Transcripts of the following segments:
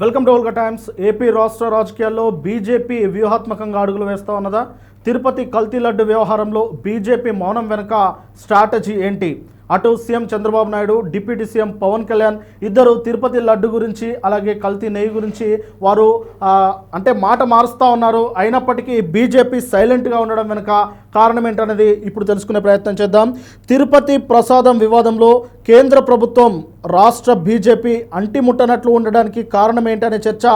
Welcome to Olga Times. AP రాష్ట్ర రాజకీయాల్లో BJP వ్యూహాత్మకంగా అడుగులు వేస్తా ఉన్నదా? తిరుపతి కల్తీ లడ్డు వ్యవహారంలో బీజేపీ మౌనం వెనుక స్ట్రాటజీ ఏంటి? అటు CM Chandrababu Naidu deputy CM Pawan Kalyan ఇద్దరు తిరుపతి లడ్డు గురించి అలాగే కల్తీ నెయ్యి గురించి వారు అంటే మాట మారుస్తూ ఉన్నారు. అయినప్పటికీ బీజేపీ సైలెంట్గా ఉండడం వెనుక కారణం ఏంటనేది ఇప్పుడు తెలుసుకునే ప్రయత్నం చేద్దాం. తిరుపతి ప్రసాదం వివాదంలో కేంద్ర ప్రభుత్వం రాష్ట్ర బీజేపీ అంటిముట్టనట్లు ఉండడానికి కారణం ఏంటనే చర్చ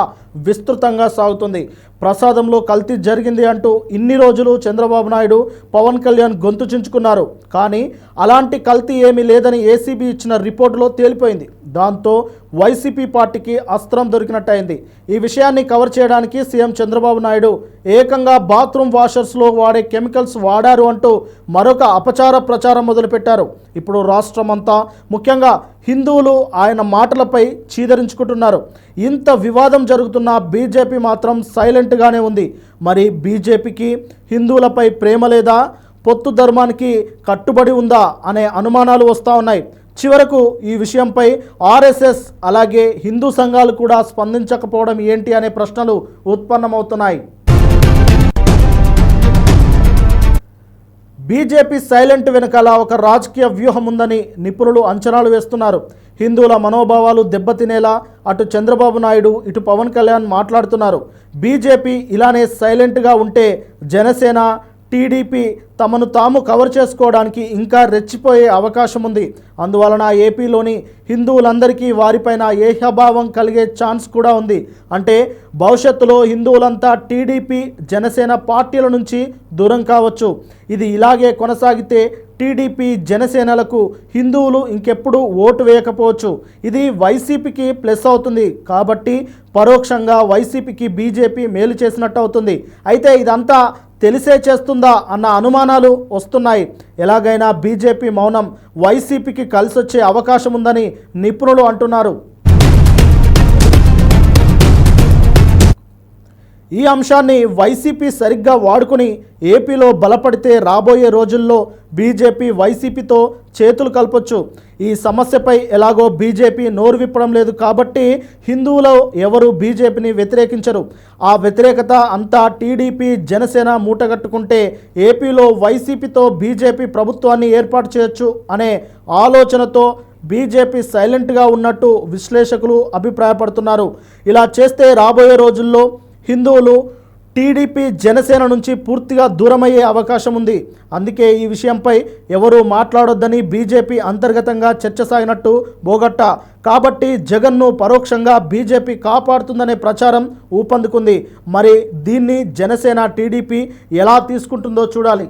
విస్తృతంగా సాగుతుంది. ప్రసాదంలో కల్తీ జరిగింది అంటూ ఇన్ని రోజులు చంద్రబాబు నాయుడు పవన్ కళ్యాణ్ గొంతు చించుకున్నారు. కానీ అలాంటి కల్తీ ఏమీ లేదని ఏసీబీ ఇచ్చిన రిపోర్టులో తేలిపోయింది. దాంతో వైసీపీ పార్టీకి అస్త్రం దొరికినట్టయింది. ఈ విషయాన్ని కవర్ చేయడానికి సీఎం చంద్రబాబు నాయుడు ఏకంగా బాత్రూమ్ వాషర్స్లో వాడే కెమికల్స్ వాడారు అంటూ మరొక అపచార ప్రచారం మొదలుపెట్టారు. ఇప్పుడు రాష్ట్రమంతా ముఖ్యంగా హిందువులు ఆయన మాటలపై చీదరించుకుంటున్నారు. ఇంత వివాదం జరుగుతున్న బీజేపీ మాత్రం సైలెంట్గానే ఉంది. మరి బీజేపీకి హిందువులపై ప్రేమ లేదా? పొత్తు ధర్మానికి కట్టుబడి ఉందా? అనే అనుమానాలు వస్తూ ఉన్నాయి. చివరకు ఈ విషయంపై ఆర్ఎస్ఎస్ అలాగే హిందూ సంఘాలు కూడా స్పందించకపోవడం ఏంటి అనే ప్రశ్నలు ఉత్పన్నమవుతున్నాయి. బీజేపీ సైలెంట్ వెనకాల ఒక రాజకీయ వ్యూహం ఉందని నిపుణులు అంచనాలు వేస్తున్నారు. హిందువుల మనోభావాలు దెబ్బతినేలా అటు చంద్రబాబు నాయుడు ఇటు పవన్ కళ్యాణ్ మాట్లాడుతున్నారు. బీజేపీ ఇలానే సైలెంట్గా ఉంటే జనసేన టీడీపీ తమను తాము కవర్ చేసుకోవడానికి ఇంకా రెచ్చిపోయే అవకాశం ఉంది. అందువలన ఏపీలోని హిందువులందరికీ వారిపైన ఏహభావం కలిగే ఛాన్స్ కూడా ఉంది. అంటే భవిష్యత్తులో హిందువులంతా టీడీపీ జనసేన పార్టీల నుంచి దూరం కావచ్చు. ఇది ఇలాగే కొనసాగితే టీడీపీ జనసేనలకు హిందువులు ఇంకెప్పుడు ఓటు వేయకపోవచ్చు. ఇది వైసీపీకి ప్లస్ అవుతుంది. కాబట్టి పరోక్షంగా వైసీపీకి బీజేపీ మేలు చేసినట్టు అవుతుంది. అయితే ఇదంతా తెలిసే చేస్తుందా అన్న అనుమానాలు వస్తున్నాయి. ఎలాగైనా బీజేపీ మౌనం వైసీపీకి కలిసొచ్చే అవకాశం ఉందని నిపుణులు అంటున్నారు. ఈ అంశాన్ని వైసీపీ సరిగ్గా వాడుకుని ఏపీలో బలపడితే రాబోయే రోజుల్లో బీజేపీ వైసీపీతో చేతులు కలపొచ్చు. ఈ సమస్యపై ఎలాగో బీజేపీ నోరు విప్పడం లేదు కాబట్టి హిందువులు ఎవరు బీజేపీని వ్యతిరేకించరు. ఆ వ్యతిరేకత అంతా టీడీపీ జనసేన మూటగట్టుకుంటే ఏపీలో వైసీపీతో బీజేపీ ప్రభుత్వాన్ని ఏర్పాటు చేయొచ్చు అనే ఆలోచనతో బీజేపీ సైలెంట్గా ఉన్నట్టు విశ్లేషకులు అభిప్రాయపడుతున్నారు. ఇలా చేస్తే రాబోయే రోజుల్లో హిందువులు టీడీపీ జనసేన నుంచి పూర్తిగా దూరమయ్యే అవకాశం ఉంది. అందుకే ఈ విషయంపై ఎవరూ మాట్లాడొద్దని బీజేపీ అంతర్గతంగా చర్చ సాగినట్టు బోగట్ట. కాబట్టి జగన్ను పరోక్షంగా బీజేపీ కాపాడుతుందనే ప్రచారం ఊపందుకుంది. మరి దీన్ని జనసేన టీడీపీ ఎలా తీసుకుంటుందో చూడాలి.